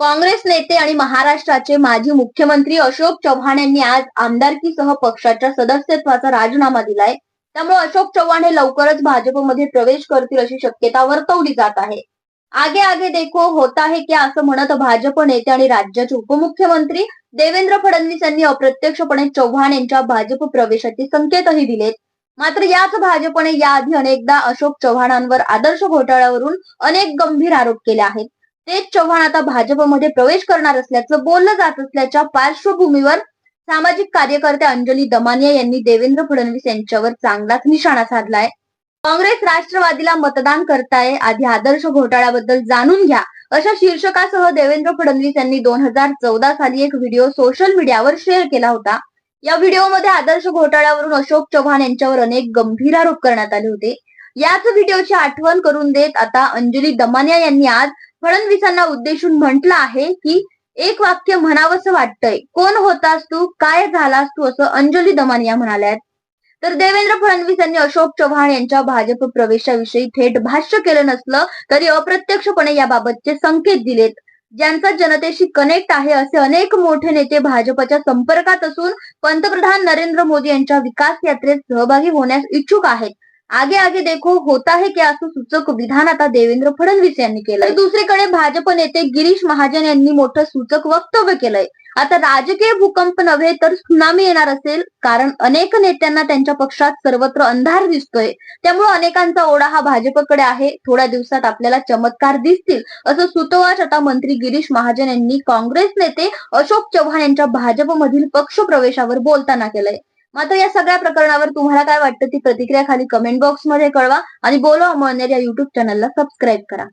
काँग्रेस नेते आणि महाराष्ट्राचे माजी मुख्यमंत्री अशोक चव्हाण यांनी आज आमदारकीसह पक्षाच्या सदस्यत्वाचा राजीनामा दिलाय. त्यामुळे अशोक चव्हाण हे लवकरच भाजपमध्ये प्रवेश करतील अशी शक्यता वर्तवली जात आहे. आगे आगे देखो होता है क्या असं म्हणत भाजप नेते आणि राज्याचे उपमुख्यमंत्री देवेंद्र फडणवीस यांनी अप्रत्यक्षपणे चव्हाण यांच्या भाजप प्रवेशाचे संकेतही दिलेत. मात्र याच भाजपने याआधी अनेकदा अशोक चव्हाणांवर आदर्श घोटाळ्यावरून अनेक गंभीर आरोप केले आहेत. तेज चव्हाण आता भाजपमध्ये प्रवेश करणार असल्याचं बोललं जात असल्याच्या पार्श्वभूमीवर सामाजिक कार्यकर्ते अंजली दमानिया यांनी देवेंद्र फडणवीस यांच्यावर चांगलाच निशाणा साधलाय. काँग्रेस राष्ट्रवादीला मतदान करताय आधी आदर्श घोटाळ्याबद्दल जाणून घ्या. अशा शीर्षकासह देवेंद्र फडणवीस यांनी दोन हजार चौदा साली एक व्हिडिओ सोशल मीडियावर शेअर केला होता. या व्हिडिओमध्ये आदर्श घोटाळ्यावरून अशोक चव्हाण यांच्यावर अनेक गंभीर आरोप करण्यात आले होते. याच व्हिडिओची आठवण करून देत आता अंजली दमानिया यांनी आज फडणवीसांना उद्देशून म्हटलं आहे की एक वाक्य म्हणावंसं वाटतंय. कोण होतास तू? काय झालास तू? असं अंजली दमानिया म्हणाल्यात. तर देवेंद्र फडणवीस यांनी अशोक चव्हाण यांच्या भाजप प्रवेशाविषयी थेट भाष्य केलं नसलं तरी अप्रत्यक्षपणे याबाबतचे संकेत दिलेत. ज्यांचा जनतेशी कनेक्ट आहे असे अनेक मोठे नेते भाजपच्या संपर्कात असून पंतप्रधान नरेंद्र मोदी यांच्या विकास यात्रेत सहभागी होण्यास इच्छुक आहेत. आगे आगे देखो होता है क्या? असं सूचक विधान आता देवेंद्र फडणवीस यांनी केलंय. दुसरीकडे भाजप नेते गिरीश महाजन यांनी मोठं सूचक वक्तव्य केलंय. आता राजकीय भूकंप नव्हे तर सुनामी येणार असेल कारण अनेक नेत्यांना त्यांच्या पक्षात सर्वत्र अंधार दिसतोय. त्यामुळे अनेकांचा ओढा हा भाजपकडे आहे. थोड्या दिवसात आपल्याला चमत्कार दिसतील. असं सुतोवाच आता मंत्री गिरीश महाजन यांनी काँग्रेस नेते अशोक चव्हाण यांच्या भाजपमधील पक्ष प्रवेशावर बोलताना केलंय. मात्र या सगळ्या प्रकरणावर तुम्हाला काय वाटतं ती प्रतिक्रिया खाली कमेंट बॉक्समध्ये कळवा. आणि बोलो अमळनेर या युट्यूब चॅनलला सबस्क्राईब करा.